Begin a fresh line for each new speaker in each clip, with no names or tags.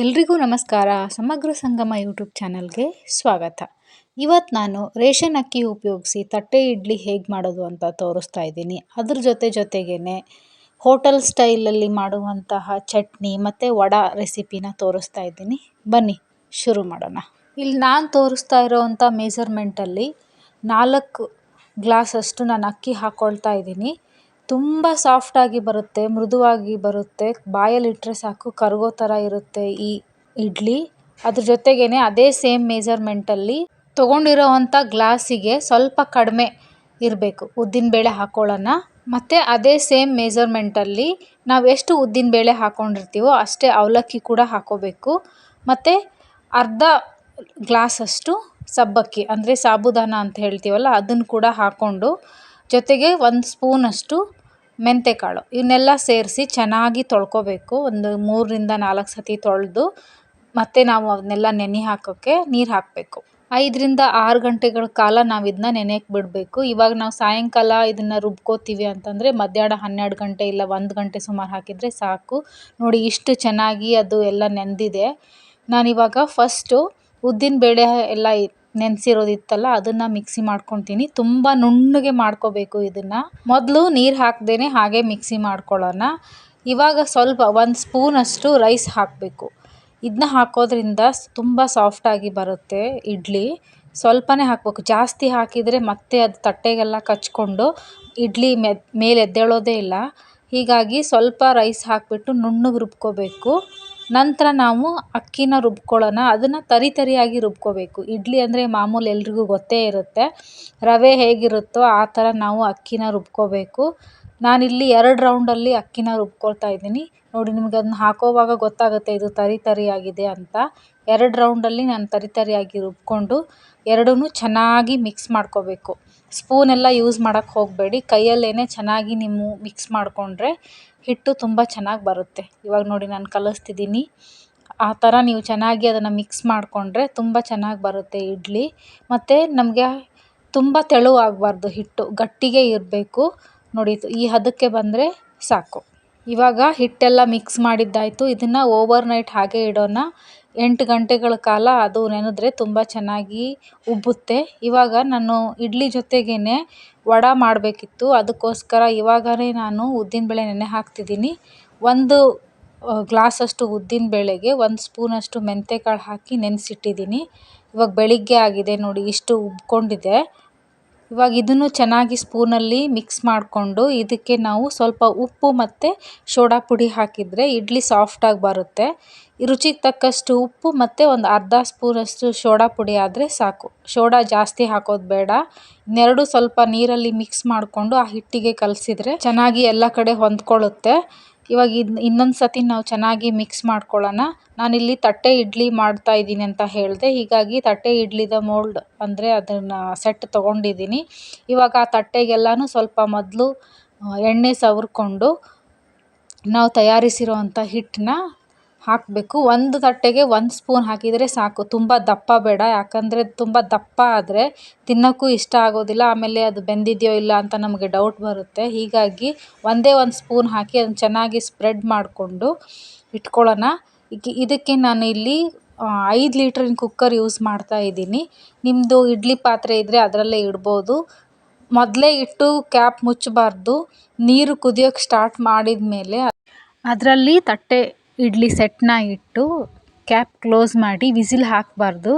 ಎಲ್ರಿಗೂ ನಮಸ್ಕಾರ. ಸಮಗ್ರ ಸಂಗಮ ಯೂಟ್ಯೂಬ್ ಚಾನಲ್ಗೆ ಸ್ವಾಗತ. ಇವತ್ತು ನಾನು ರೇಷನ್ ಅಕ್ಕಿ ಉಪಯೋಗಿಸಿ ತಟ್ಟೆ ಇಡ್ಲಿ ಹೇಗೆ ಮಾಡೋದು ಅಂತ ತೋರಿಸ್ತಾ ಇದ್ದೀನಿ. ಅದ್ರ ಜೊತೆ ಜೊತೆಗೇ ಹೋಟೆಲ್ ಸ್ಟೈಲಲ್ಲಿ ಮಾಡುವಂತಹ ಚಟ್ನಿ ಮತ್ತು ವಡ ರೆಸಿಪಿನ ತೋರಿಸ್ತಾ ಇದ್ದೀನಿ. ಬನ್ನಿ, ಶುರು ಮಾಡೋಣ. ಇಲ್ಲಿ ನಾನು ತೋರಿಸ್ತಾ ಇರೋವಂಥ ಮೇಜರ್ಮೆಂಟಲ್ಲಿ ನಾಲ್ಕು ಗ್ಲಾಸಷ್ಟು ನಾನು ಅಕ್ಕಿ ಹಾಕ್ಕೊಳ್ತಾ ಇದ್ದೀನಿ. ತುಂಬ ಸಾಫ್ಟಾಗಿ ಬರುತ್ತೆ, ಮೃದುವಾಗಿ ಬರುತ್ತೆ. ಬಾಯಲ್ಲಿಟ್ಟರೆ ಸಾಕು, ಕರಗೋ ಥರ ಇರುತ್ತೆ ಈ ಇಡ್ಲಿ. ಅದ್ರ ಜೊತೆಗೇ ಅದೇ ಸೇಮ್ ಮೇಜರ್ಮೆಂಟಲ್ಲಿ ತೊಗೊಂಡಿರೋವಂಥ ಗ್ಲಾಸಿಗೆ ಸ್ವಲ್ಪ ಕಡಿಮೆ ಇರಬೇಕು ಉದ್ದಿನಬೇಳೆ ಹಾಕ್ಕೊಳ್ಳೋಣ ಮತ್ತು ಅದೇ ಸೇಮ್ ಮೇಜರ್ಮೆಂಟಲ್ಲಿ ನಾವು ಎಷ್ಟು ಉದ್ದಿನಬೇಳೆ ಹಾಕ್ಕೊಂಡಿರ್ತೀವೋ ಅಷ್ಟೇ ಅವಲಕ್ಕಿ ಕೂಡ ಹಾಕೋಬೇಕು. ಮತ್ತು ಅರ್ಧ ಗ್ಲಾಸಷ್ಟು ಸಬ್ಬಕ್ಕಿ, ಅಂದರೆ ಸಾಬುದಾನ ಅಂತ ಹೇಳ್ತೀವಲ್ಲ, ಅದನ್ನು ಕೂಡ ಹಾಕ್ಕೊಂಡು ಜೊತೆಗೆ ಒಂದು ಸ್ಪೂನಷ್ಟು ಮೆಂತ್ಯಕಾಳು ಇವನ್ನೆಲ್ಲ ಸೇರಿಸಿ ಚೆನ್ನಾಗಿ ತೊಳ್ಕೊಬೇಕು. ಒಂದು ಮೂರರಿಂದ ನಾಲ್ಕು ಸತಿ ತೊಳೆದು ಮತ್ತೆ ನಾವು ಅವನ್ನೆಲ್ಲ ನೆನೆ ಹಾಕೋಕ್ಕೆ ನೀರು ಹಾಕಬೇಕು. ಐದರಿಂದ ಆರು ಗಂಟೆಗಳ ಕಾಲ ನಾವು ಇದನ್ನ ನೆನೆಯಕ್ಕೆ ಬಿಡಬೇಕು. ಇವಾಗ ನಾವು ಸಾಯಂಕಾಲ ಇದನ್ನು ರುಬ್ಕೋತೀವಿ ಅಂತಂದರೆ ಮಧ್ಯಾಹ್ನ ಹನ್ನೆರಡು ಗಂಟೆ ಇಲ್ಲ ಒಂದು ಗಂಟೆ ಸುಮಾರು ಹಾಕಿದರೆ ಸಾಕು. ನೋಡಿ ಇಷ್ಟು ಚೆನ್ನಾಗಿ ಅದು ಎಲ್ಲ ನೆಂದಿದೆ. ನಾನಿವಾಗ ಫಸ್ಟು ಉದ್ದಿನ ಬೇಳೆ ಎಲ್ಲ ನೆನೆಸಿರೋದಿತ್ತಲ್ಲ, ಅದನ್ನು ಮಿಕ್ಸಿ ಮಾಡ್ಕೊತೀನಿ. ತುಂಬ ನುಣ್ಣಗೆ ಮಾಡ್ಕೋಬೇಕು ಇದನ್ನು. ಮೊದಲು ನೀರು ಹಾಕ್ದೇ ಹಾಗೆ ಮಿಕ್ಸಿ ಮಾಡ್ಕೊಳ್ಳೋಣ. ಇವಾಗ ಸ್ವಲ್ಪ ಒಂದು ಸ್ಪೂನಷ್ಟು ರೈಸ್ ಹಾಕಬೇಕು. ಇದನ್ನ ಹಾಕೋದ್ರಿಂದ ತುಂಬ ಸಾಫ್ಟಾಗಿ ಬರುತ್ತೆ ಇಡ್ಲಿ. ಸ್ವಲ್ಪನೇ ಹಾಕ್ಬೇಕು. ಜಾಸ್ತಿ ಹಾಕಿದರೆ ಮತ್ತೆ ಅದು ತಟ್ಟೆಗೆಲ್ಲ ಕಚ್ಕೊಂಡು ಇಡ್ಲಿ ಮೇಲೆ ಎದ್ದೇಳೋದೇ ಇಲ್ಲ. ಹೀಗಾಗಿ ಸ್ವಲ್ಪ ರೈಸ್ ಹಾಕಿಬಿಟ್ಟು ನುಣ್ಣಗೆ ರುಬ್ಕೋಬೇಕು. ನಂತರ ನಾವು ಅಕ್ಕಿನ ರುಬ್ಕೊಳ್ಳೋಣ. ಅದನ್ನು ತರಿ ತರಿಯಾಗಿ ರುಬ್ಕೊಬೇಕು. ಇಡ್ಲಿ ಅಂದರೆ ಮಾಮೂಲಿ ಎಲ್ರಿಗೂ ಗೊತ್ತೇ ಇರುತ್ತೆ. ರವೆ ಹೇಗಿರುತ್ತೋ ಆ ಥರ ನಾವು ಅಕ್ಕಿನ ರುಬ್ಕೊಬೇಕು. ನಾನಿಲ್ಲಿ ಎರಡು ರೌಂಡಲ್ಲಿ ಅಕ್ಕಿನ ರುಬ್ಕೊಳ್ತಾ ಇದ್ದೀನಿ. ನೋಡಿ, ನಿಮ್ಗೆ ಅದನ್ನ ಹಾಕೋವಾಗ ಗೊತ್ತಾಗುತ್ತೆ ಇದು ತರಿ ತರಿಯಾಗಿದೆ ಅಂತ. ಎರಡು ರೌಂಡಲ್ಲಿ ನಾನು ತರಿ ತರಿಯಾಗಿ ರುಬ್ಕೊಂಡು ಎರಡೂ ಚೆನ್ನಾಗಿ ಮಿಕ್ಸ್ ಮಾಡ್ಕೋಬೇಕು. ಸ್ಪೂನೆಲ್ಲ ಯೂಸ್ ಮಾಡೋಕ್ಕೆ ಹೋಗಬೇಡಿ. ಕೈಯಲ್ಲೇ ಚೆನ್ನಾಗಿ ನೀವು ಮಿಕ್ಸ್ ಮಾಡಿಕೊಂಡ್ರೆ ಹಿಟ್ಟು ತುಂಬ ಚೆನ್ನಾಗಿ ಬರುತ್ತೆ. ಇವಾಗ ನೋಡಿ ನಾನು ಕಲಿಸ್ತಿದ್ದೀನಿ. ಆ ಥರ ನೀವು ಚೆನ್ನಾಗಿ ಅದನ್ನು ಮಿಕ್ಸ್ ಮಾಡಿಕೊಂಡ್ರೆ ತುಂಬ ಚೆನ್ನಾಗಿ ಬರುತ್ತೆ ಇಡ್ಲಿ. ಮತ್ತು ನಮಗೆ ತುಂಬ ತೆಳುವಾಗಬಾರ್ದು ಹಿಟ್ಟು, ಗಟ್ಟಿಗೆ ಇರಬೇಕು. ನೋಡಿ, ಈ ಹದಕ್ಕೆ ಬಂದರೆ ಸಾಕು. ಇವಾಗ ಹಿಟ್ಟೆಲ್ಲ ಮಿಕ್ಸ್ ಮಾಡಿದ್ದಾಯಿತು. ಇದನ್ನು ಓವರ್ ನೈಟ್ ಹಾಗೆ ಇಡೋಣ. ಎಂಟು ಗಂಟೆಗಳ ಕಾಲ ಅದು ನೆನೆದ್ರೆ ತುಂಬ ಚೆನ್ನಾಗಿ ಉಬ್ಬುತ್ತೆ. ಇವಾಗ ನಾನು ಇಡ್ಲಿ ಜೊತೆಗೇ ವಡ ಮಾಡಬೇಕಿತ್ತು. ಅದಕ್ಕೋಸ್ಕರ ಇವಾಗಲೇ ನಾನು ಉದ್ದಿನಬೇಳೆ ನೆನೆ ಹಾಕ್ತಿದ್ದೀನಿ. ಒಂದು ಗ್ಲಾಸಷ್ಟು ಉದ್ದಿನಬೇಳೆಗೆ ಒಂದು ಸ್ಪೂನಷ್ಟು ಮೆಂತ್ಯಕಾಳು ಹಾಕಿ ನೆನೆಸಿಟ್ಟಿದ್ದೀನಿ. ಇವಾಗ ಬೆಳಿಗ್ಗೆ ಆಗಿದೆ ನೋಡಿ, ಇಷ್ಟು ಉಬ್ಕೊಂಡಿದೆ. ಇವಾಗ ಇದನ್ನು ಚೆನ್ನಾಗಿ ಸ್ಪೂನಲ್ಲಿ ಮಿಕ್ಸ್ ಮಾಡಿಕೊಂಡು ಇದಕ್ಕೆ ನಾವು ಸ್ವಲ್ಪ ಉಪ್ಪು ಮತ್ತು ಸೋಡಾ ಪುಡಿ ಹಾಕಿದರೆ ಇಡ್ಲಿ ಸಾಫ್ಟಾಗಿ ಬರುತ್ತೆ. ರುಚಿಗೆ ತಕ್ಕಷ್ಟು ಉಪ್ಪು ಮತ್ತು ಒಂದು ಅರ್ಧ ಸ್ಪೂನಷ್ಟು ಸೋಡಾ ಪುಡಿ ಆದರೆ ಸಾಕು. ಸೋಡಾ ಜಾಸ್ತಿ ಹಾಕೋದು ಬೇಡ. ಇನ್ನೆರಡು ಸ್ವಲ್ಪ ನೀರಲ್ಲಿ ಮಿಕ್ಸ್ ಮಾಡಿಕೊಂಡು ಆ ಹಿಟ್ಟಿಗೆ ಕಲಸಿದ್ರೆ ಚೆನ್ನಾಗಿ ಎಲ್ಲ ಕಡೆ ಹೊಂದ್ಕೊಳ್ಳುತ್ತೆ. ಇವಾಗ ಇದು ಇನ್ನೊಂದು ಸತಿ ನಾವು ಚೆನ್ನಾಗಿ ಮಿಕ್ಸ್ ಮಾಡ್ಕೊಳ್ಳೋಣ. ನಾನಿಲ್ಲಿ ತಟ್ಟೆ ಇಡ್ಲಿ ಮಾಡ್ತಾ ಇದ್ದೀನಿ ಅಂತ ಹೇಳಿದೆ. ಹೀಗಾಗಿ ತಟ್ಟೆ ಇಡ್ಲಿದ ಮೋಲ್ಡ್ ಅಂದರೆ ಅದನ್ನು ಸೆಟ್ ತೊಗೊಂಡಿದ್ದೀನಿ. ಇವಾಗ ಆ ತಟ್ಟೆಗೆಲ್ಲನೂ ಸ್ವಲ್ಪ ಮೊದಲು ಎಣ್ಣೆ ಸವರ್ಕೊಂಡು ನಾವು ತಯಾರಿಸಿರುವಂಥ ಹಿಟ್ಟನ್ನ ಹಾಕಬೇಕು. ಒಂದು ತಟ್ಟೆಗೆ ಒಂದು ಸ್ಪೂನ್ ಹಾಕಿದರೆ ಸಾಕು. ತುಂಬ ದಪ್ಪ ಬೇಡ. ಯಾಕಂದರೆ ತುಂಬ ದಪ್ಪ ಆದರೆ ತಿನ್ನೋಕ್ಕೂ ಇಷ್ಟ ಆಗೋದಿಲ್ಲ. ಆಮೇಲೆ ಅದು ಬೆಂದಿದೆಯೋ ಇಲ್ಲ ಅಂತ ನಮಗೆ ಡೌಟ್ ಬರುತ್ತೆ. ಹೀಗಾಗಿ ಒಂದೇ ಒಂದು ಸ್ಪೂನ್ ಹಾಕಿ ಅದನ್ನು ಚೆನ್ನಾಗಿ ಸ್ಪ್ರೆಡ್ ಮಾಡಿಕೊಂಡು ಇಟ್ಕೊಳ್ಳೋಣ. ಇದಕ್ಕೆ ನಾನು ಇಲ್ಲಿ ಐದು ಲೀಟ್ರಿನ ಕುಕ್ಕರ್ ಯೂಸ್ ಮಾಡ್ತಾ ಇದ್ದೀನಿ. ನಿಮ್ಮದು ಇಡ್ಲಿ ಪಾತ್ರೆ ಇದ್ದರೆ ಅದರಲ್ಲೇ ಇಡ್ಬೋದು. ಮೊದಲೇ ಇಟ್ಟು ಕ್ಯಾಪ್ ಮುಚ್ಚಬಾರ್ದು. ನೀರು ಕುದಿಯೋಕ್ಕೆ ಸ್ಟಾರ್ಟ್ ಮಾಡಿದ ಮೇಲೆ ಅದರಲ್ಲಿ ತಟ್ಟೆ ಇಡ್ಲಿ ಸೆಟ್ನ ಇಟ್ಟು ಕ್ಯಾಪ್ ಕ್ಲೋಸ್ ಮಾಡಿ ವಿಸಿಲ್ ಹಾಕಬಾರ್ದು.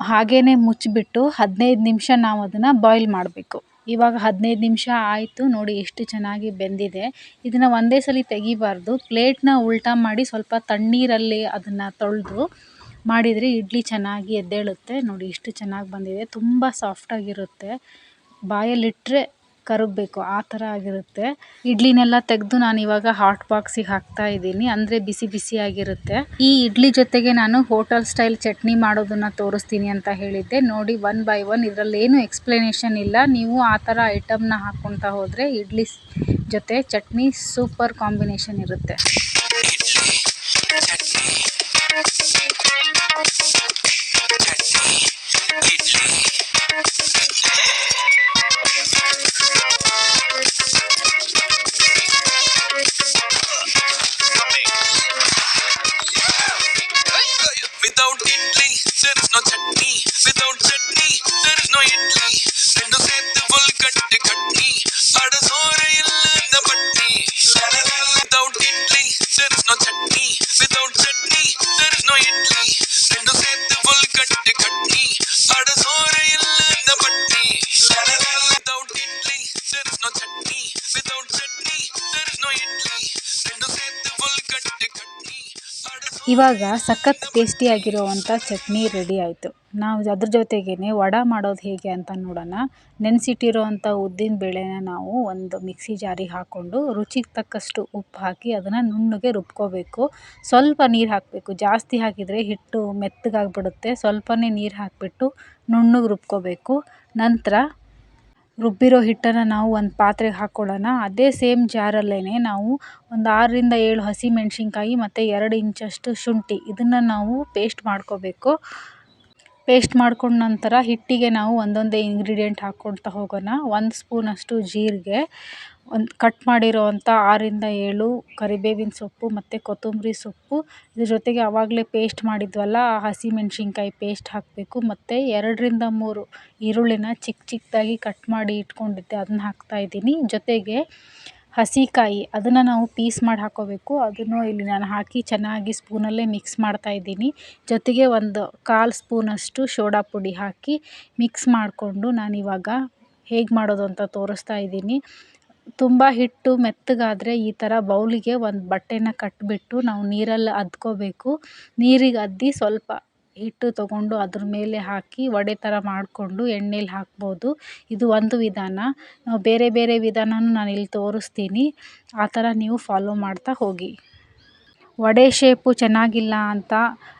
ಹಾಗೇ ಮುಚ್ಚಿಬಿಟ್ಟು ಹದಿನೈದು ನಿಮಿಷ ನಾವು ಅದನ್ನು ಬಾಯ್ಲ್ ಮಾಡಬೇಕು. ಇವಾಗ ಹದಿನೈದು ನಿಮಿಷ ಆಯಿತು. ನೋಡಿ ಎಷ್ಟು ಚೆನ್ನಾಗಿ ಬೆಂದಿದೆ. ಇದನ್ನು ಒಂದೇ ಸಲ ತೆಗಿಬಾರ್ದು. ಪ್ಲೇಟ್ನ ಉಲ್ಟಾ ಮಾಡಿ ಸ್ವಲ್ಪ ತಣ್ಣೀರಲ್ಲಿ ಅದನ್ನು ತೊಳೆದು ಮಾಡಿದರೆ ಇಡ್ಲಿ ಚೆನ್ನಾಗಿ ಎದ್ದೇಳುತ್ತೆ. ನೋಡಿ ಎಷ್ಟು ಚೆನ್ನಾಗಿ ಬಂದಿದೆ. ತುಂಬ ಸಾಫ್ಟಾಗಿರುತ್ತೆ ಬಾಯಲ್ಲಿಟ್ಟರೆ ಕರಗಬೇಕು, ಆ ಥರ ಆಗಿರುತ್ತೆ. ಇಡ್ಲಿನೆಲ್ಲ ತೆಗೆದು ನಾನು ಇವಾಗ ಹಾಟ್ ಬಾಕ್ಸಿಗೆ ಹಾಕ್ತಾ ಇದ್ದೀನಿ, ಅಂದರೆ ಬಿಸಿ ಬಿಸಿಯಾಗಿರುತ್ತೆ ಈ ಇಡ್ಲಿ ಜೊತೆಗೆ ನಾನು ಹೋಟೆಲ್ ಸ್ಟೈಲ್ ಚಟ್ನಿ ಮಾಡೋದನ್ನು ತೋರಿಸ್ತೀನಿ ಅಂತ ಹೇಳಿದ್ದೆ. ನೋಡಿ ಒನ್ ಬೈ ಒನ್ ಇದರಲ್ಲಿ ಏನು ಎಕ್ಸ್ಪ್ಲನೇಷನ್ ಇಲ್ಲ. ನೀವು ಆ ಥರ ಐಟಮ್ನ ಹಾಕ್ಕೊತಾ ಹೋದರೆ ಇಡ್ಲಿ ಜೊತೆ ಚಟ್ನಿ ಸೂಪರ್ ಕಾಂಬಿನೇಷನ್ ಇರುತ್ತೆ. ಇವಾಗ ಸಖತ್ ಟೇಸ್ಟಿಯಾಗಿರುವಂಥ ಚಟ್ನಿ ರೆಡಿ ಆಯಿತು. ನಾವು ಅದ್ರ ಜೊತೆಗೇ ವಡೆ ಮಾಡೋದು ಹೇಗೆ ಅಂತ ನೋಡೋಣ. ನೆನೆಸಿಟ್ಟಿರೋವಂಥ ಉದ್ದಿನ ಬೇಳೆನ ನಾವು ಒಂದು ಮಿಕ್ಸಿ ಜಾರಿಗೆ ಹಾಕ್ಕೊಂಡು ರುಚಿಗೆ ತಕ್ಕಷ್ಟು ಉಪ್ಪು ಹಾಕಿ ಅದನ್ನು ನುಣ್ಣಗೆ ರುಬ್ಕೋಬೇಕು. ಸ್ವಲ್ಪ ನೀರು ಹಾಕಬೇಕು. ಜಾಸ್ತಿ ಹಾಕಿದರೆ ಹಿಟ್ಟು ಮೆತ್ತಗಾಗಿಬಿಡುತ್ತೆ. ಸ್ವಲ್ಪನೇ ನೀರು ಹಾಕಿಬಿಟ್ಟು ನುಣ್ಣಗೆ ರುಬ್ಕೋಬೇಕು. ನಂತರ ರುಬ್ಬಿರೋ ಹಿಟ್ಟನ್ನು ನಾವು ಒಂದು ಪಾತ್ರೆಗೆ ಹಾಕ್ಕೊಳ್ಳೋಣ ಅದೇ ಸೇಮ್ ಜಾರಲ್ಲೇ ನಾವು ಒಂದು ಆರರಿಂದ ಏಳು ಹಸಿಮೆಣಸಿನ್ಕಾಯಿ ಮತ್ತು ಎರಡು ಇಂಚಷ್ಟು ಶುಂಠಿ ಇದನ್ನು ನಾವು ಪೇಸ್ಟ್ ಮಾಡ್ಕೋಬೇಕು. ಪೇಸ್ಟ್ ಮಾಡ್ಕೊಂಡ ನಂತರ ಹಿಟ್ಟಿಗೆ ನಾವು ಒಂದೊಂದೇ ಇಂಗ್ರೀಡಿಯೆಂಟ್ ಹಾಕ್ಕೊಳ್ತಾ ಹೋಗೋಣ. ಒಂದು ಸ್ಪೂನಷ್ಟು ಜೀರಿಗೆ, ಒಂದು ಕಟ್ ಮಾಡಿರೋವಂಥ ಆರರಿಂದ ಏಳು ಕರಿಬೇವಿನ ಸೊಪ್ಪು ಮತ್ತು ಕೊತ್ತಂಬರಿ ಸೊಪ್ಪು. ಇದ್ರ ಜೊತೆಗೆ ಆವಾಗಲೇ ಪೇಸ್ಟ್ ಮಾಡಿದ್ವಲ್ಲ, ಆ ಹಸಿಮೆಣ್ಸಿನ್ಕಾಯಿ ಪೇಸ್ಟ್ ಹಾಕಬೇಕು. ಮತ್ತು ಎರಡರಿಂದ ಮೂರು ಈರುಳ್ಳಿನ ಚಿಕ್ಕ ಚಿಕ್ಕದಾಗಿ ಕಟ್ ಮಾಡಿ ಇಟ್ಕೊಂಡಿದ್ದೆ, ಅದನ್ನ ಹಾಕ್ತಾಯಿದ್ದೀನಿ ಜೊತೆಗೆ ಹಸಿಕಾಯಿ, ಅದನ್ನು ನಾವು ಪೀಸ್ ಮಾಡಿ ಹಾಕ್ಕೋಬೇಕು ಅದನ್ನು ಇಲ್ಲಿ ನಾನು ಹಾಕಿ ಚೆನ್ನಾಗಿ ಸ್ಪೂನಲ್ಲೇ ಮಿಕ್ಸ್ ಮಾಡ್ತಾ ಇದ್ದೀನಿ. ಜೊತೆಗೆ ಒಂದು ಕಾಲು ಸ್ಪೂನಷ್ಟು ಸೋಡಾ ಪುಡಿ ಹಾಕಿ ಮಿಕ್ಸ್ ಮಾಡಿಕೊಂಡು ನಾನಿವಾಗ ಹೇಗೆ ಮಾಡೋದು ಅಂತ ತೋರಿಸ್ತಾ ಇದ್ದೀನಿ. ತುಂಬ ಹಿಟ್ಟು ಮೆತ್ತಗಾದರೆ ಈ ಥರ ಬೌಲಿಗೆ ಒಂದು ಬಟ್ಟೆನ ಕಟ್ಟಿಬಿಟ್ಟು ನಾವು ನೀರಲ್ಲಿ ಅದ್ಕೋಬೇಕು. ನೀರಿಗೆ ಅದ್ದಿ ಸ್ವಲ್ಪ ಹಿಟ್ಟು ತೊಗೊಂಡು ಅದ್ರ ಮೇಲೆ ಹಾಕಿ ವಡೆ ಥರ ಮಾಡಿಕೊಂಡು ಎಣ್ಣೆಲಿ ಹಾಕ್ಬೋದು. ಇದು ಒಂದು ವಿಧಾನ. ನಾವು ಬೇರೆ ಬೇರೆ ವಿಧಾನನೂ ನಾನು ಇಲ್ಲಿ ತೋರಿಸ್ತೀನಿ. ಆ ಥರ ನೀವು ಫಾಲೋ ಮಾಡ್ತಾ ಹೋಗಿ. ವಡೆ ಶೇಪು ಚೆನ್ನಾಗಿಲ್ಲ ಅಂತ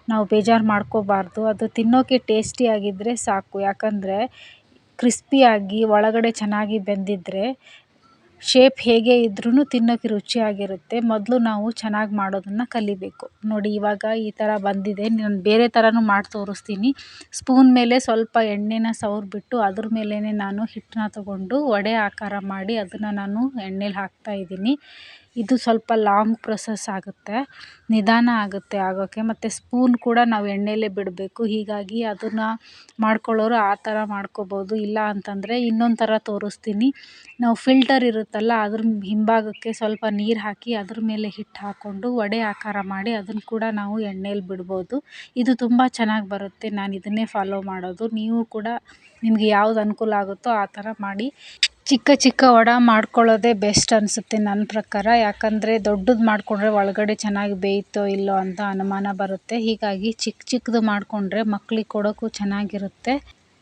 ನಾವು ಬೇಜಾರು ಮಾಡ್ಕೋಬಾರ್ದು. ಅದು ತಿನ್ನೋಕ್ಕೆ ಟೇಸ್ಟಿಯಾಗಿದ್ದರೆ ಸಾಕು. ಯಾಕಂದರೆ ಕ್ರಿಸ್ಪಿಯಾಗಿ ಒಳಗಡೆ ಚೆನ್ನಾಗಿ ಬೆಂದಿದ್ದರೆ ಶೇಪ್ ಹೇಗೆ ಇದ್ರೂ ತಿನ್ನೋಕ್ಕೆ ರುಚಿಯಾಗಿರುತ್ತೆ. ಮೊದಲು ನಾವು ಚೆನ್ನಾಗಿ ಮಾಡೋದನ್ನು ಕಲಿಬೇಕು. ನೋಡಿ, ಇವಾಗ ಈ ಥರ ಬಂದಿದೆ. ನಾನು ಬೇರೆ ಥರನೂ ಮಾಡಿ ತೋರಿಸ್ತೀನಿ. ಸ್ಪೂನ್ ಮೇಲೆ ಸ್ವಲ್ಪ ಎಣ್ಣೆನ ಸವರ್ಬಿಟ್ಟು ಅದ್ರ ಮೇಲೇ ನಾನು ಹಿಟ್ಟನ್ನ ತಗೊಂಡು ವಡೆ ಆಕಾರ ಮಾಡಿ ಅದನ್ನು ನಾನು ಎಣ್ಣೆಲಿ ಹಾಕ್ತಾಯಿದ್ದೀನಿ ಇದು ಸ್ವಲ್ಪ ಲಾಂಗ್ ಪ್ರೊಸೆಸ್ ಆಗುತ್ತೆ, ನಿಧಾನ ಆಗುತ್ತೆ ಆಗೋಕ್ಕೆ ಮತ್ತು ಸ್ಪೂನ್ ಕೂಡ ನಾವು ಎಣ್ಣೆಲೇ ಬಿಡಬೇಕು. ಹೀಗಾಗಿ ಅದನ್ನು ಮಾಡ್ಕೊಳ್ಳೋರು ಆ ಥರ ಮಾಡ್ಕೊಬೋದು. ಇಲ್ಲ ಅಂತಂದರೆ ಇನ್ನೊಂದು ಥರ ತೋರಿಸ್ತೀನಿ. ನಾವು ಫಿಲ್ಟರ್ ಇರುತ್ತಲ್ಲ, ಅದ್ರ ಹಿಂಭಾಗಕ್ಕೆ ಸ್ವಲ್ಪ ನೀರು ಹಾಕಿ ಅದ್ರ ಮೇಲೆ ಹಿಟ್ಟು ಹಾಕ್ಕೊಂಡು ವಡೆ ಆಕಾರ ಮಾಡಿ ಅದನ್ನು ಕೂಡ ನಾವು ಎಣ್ಣೆಲಿ ಬಿಡ್ಬೋದು. ಇದು ತುಂಬ ಚೆನ್ನಾಗಿ ಬರುತ್ತೆ. ನಾನು ಇದನ್ನೇ ಫಾಲೋ ಮಾಡೋದು. ನೀವು ಕೂಡ ನಿಮಗೆ ಯಾವ್ದು ಅನುಕೂಲ ಆಗುತ್ತೋ ಆ ಥರ ಮಾಡಿ. ಚಿಕ್ಕ ಚಿಕ್ಕ ವಡೆ ಮಾಡ್ಕೊಳ್ಳೋದೇ ಬೆಸ್ಟ್ ಅನಿಸುತ್ತೆ ನನ್ನ ಪ್ರಕಾರ. ಯಾಕಂದರೆ ದೊಡ್ಡದು ಮಾಡಿಕೊಂಡ್ರೆ ಒಳಗಡೆ ಚೆನ್ನಾಗಿ ಬೇಯುತ್ತೋ ಇಲ್ಲೋ ಅಂತ ಅನುಮಾನ ಬರುತ್ತೆ. ಹೀಗಾಗಿ ಚಿಕ್ಕ ಚಿಕ್ಕದು ಮಾಡಿಕೊಂಡ್ರೆ ಮಕ್ಳಿಗೆ ಕೊಡೋಕ್ಕೂ ಚೆನ್ನಾಗಿರುತ್ತೆ.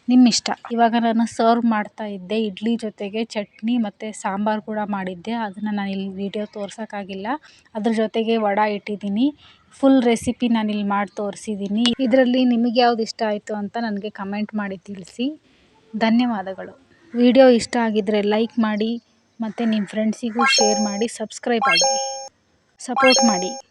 ನಿಮ್ಮ ಇಷ್ಟ ಇವಾಗ ನಾನು ಸರ್ವ್ ಮಾಡ್ತಾ ಇದ್ದೆ ಇಡ್ಲಿ ಜೊತೆಗೆ ಚಟ್ನಿ ಮತ್ತು ಸಾಂಬಾರು ಕೂಡ ಮಾಡಿದ್ದೆ. ಅದನ್ನು ನಾನು ಇಲ್ಲಿ ವೀಡಿಯೋ ತೋರ್ಸೋಕ್ಕಾಗಿಲ್ಲ. ಅದ್ರ ಜೊತೆಗೆ ವಡ ಇಟ್ಟಿದ್ದೀನಿ. ಫುಲ್ ರೆಸಿಪಿ ನಾನು ಇಲ್ಲಿ ಮಾಡಿ ತೋರಿಸಿದ್ದೀನಿ. ಇದರಲ್ಲಿ ನಿಮಗೆ ಯಾವ್ದು ಇಷ್ಟ ಆಯಿತು ಅಂತ ನನಗೆ ಕಮೆಂಟ್ ಮಾಡಿ ತಿಳಿಸಿ. ಧನ್ಯವಾದಗಳು. ವಿಡಿಯೋ ಇಷ್ಟ ಆಗಿದ್ದರೆ ಲೈಕ್ ಮಾಡಿ ಮತ್ತು ನಿಮ್ಮ ಫ್ರೆಂಡ್ಸಿಗೂ ಶೇರ್ ಮಾಡಿ ಸಬ್ಸ್ಕ್ರೈಬ್ ಆಗಿ. ಸಪೋರ್ಟ್ ಮಾಡಿ.